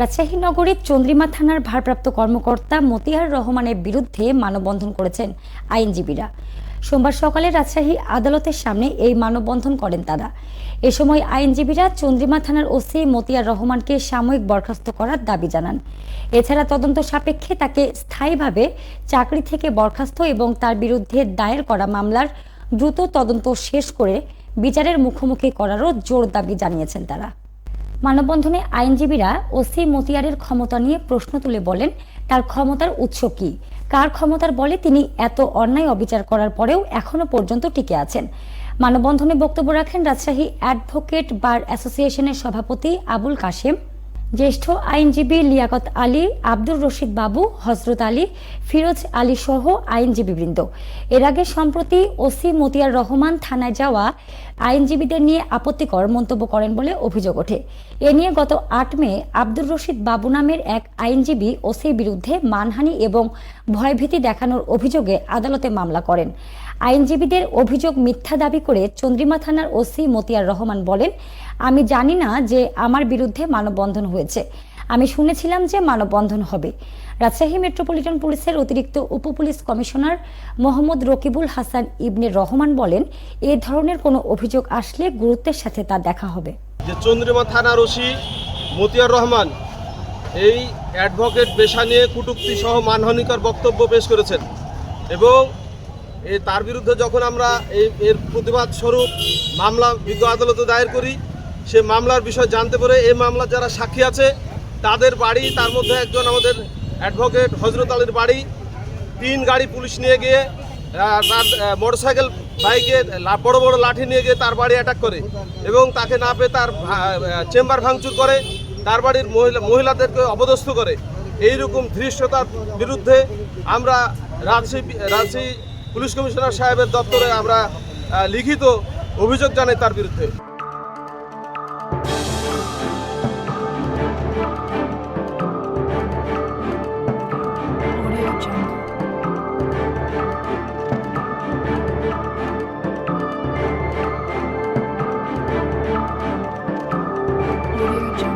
রাজশাহী নগরীর চন্দ্রিমা থানার ভারপ্রাপ্ত কর্মকর্তা মতিয়ার রহমানের বিরুদ্ধে মানববন্ধন করেছেন আইনজীবীরা। সোমবার সকালে রাজশাহী আদালতের সামনে এই মানববন্ধন করেন তারা। এ সময় আইনজীবীরা চন্দ্রিমা থানার ওসি মতিয়ার রহমানকে সাময়িক বরখাস্ত করার দাবি জানান। এছাড়া তদন্ত সাপেক্ষে তাকে স্থায়ীভাবে চাকরি থেকে বরখাস্ত এবং তার বিরুদ্ধে দায়ের করা মামলার দ্রুত তদন্ত শেষ করে বিচারের মুখোমুখি করারও জোর দাবি জানিয়েছেন তারা। মানববন্ধনে আইনজীবীরা ওসি মতিয়ারের ক্ষমতা নিয়ে প্রশ্ন তুলে বলেন, তার ক্ষমতার উৎস কি? কার ক্ষমতার বলে তিনি এত অন্যায় অবিচার করার পরেও এখনও পর্যন্ত টিকে আছেন? মানববন্ধনে বক্তব্য রাখেন রাজশাহী অ্যাডভোকেট বার অ্যাসোসিয়েশনের সভাপতি আবুল কাশেম। জ্যেষ্ঠ আইনজীবী লিয়াকত আলী, আব্দুর রশিদ বাবু হজরত আলী, ফিরোজ আলী সহ আইনজীবীবৃন্দ। এর আগে সম্প্রতি ওসি মতিয়ার রহমান থানায় যাওয়া আইনজীবীদের নিয়ে আপত্তিকর মন্তব্য করেন বলে অভিযোগ ওঠে। এ নিয়ে গত আট মে আব্দুর রশিদ বাবু নামের এক আইনজীবী ওসির বিরুদ্ধে মানহানি এবং ভয়ভীতি দেখানোর অভিযোগে আদালতে মামলা করেন। আইনজীবীদের অভিযোগ মিথ্যা দাবি করে চন্দ্রিমা থানার ওসি মতিয়ার রহমান বলেন, আমি জানি না যে আমার বিরুদ্ধে মানববন্ধন হয়েছে। আমি শুনেছিলাম যে মানববন্ধন হবে। রাজশাহী মেট্রোপলিটন পুলিশের অতিরিক্ত উপপুলিশ কমিশনার মোহাম্মদ রকিবুল হাসান ইবনে রহমান বলেন, এ ধরনের কোনো অভিযোগ আসলে গুরুত্বের সাথে তা দেখা হবে। যে চন্দ্রিমা থানার ওসি মতিয়ার রহমান এই অ্যাডভোকেট পেশা নিয়ে কটূক্তি সহ মানহানিকর বক্তব্য পেশ করেছেন এবং তার বিরুদ্ধে যখন আমরা এই এর প্রতিবাদ স্বরূপ মামলা বিজ্ঞ আদালতে দায়ের করি, সে মামলার বিষয় জানতে পারে এই মামলার যারা সাক্ষী আছে, তাদের বাড়ি, তার মধ্যে একজন আমাদের অ্যাডভোকেট হজরত আলীর বাড়ি, তিন গাড়ি পুলিশ নিয়ে গিয়ে তার মোটরসাইকেল বাইকে বড় বড় লাঠি নিয়ে গিয়ে তার বাড়ি অ্যাটাক করে এবং তাকে না পেয়ে তার চেম্বার ভাঙচুর করে, তার বাড়ির মহিলা, মহিলাদেরকে অবদস্থ করে। এইরকম ধৃষ্টতার বিরুদ্ধে আমরা রাজশাহী রাজশাহী পুলিশ কমিশনার সাহেবের দপ্তরে আমরা লিখিত অভিযোগ জানাই তার বিরুদ্ধে Thank you.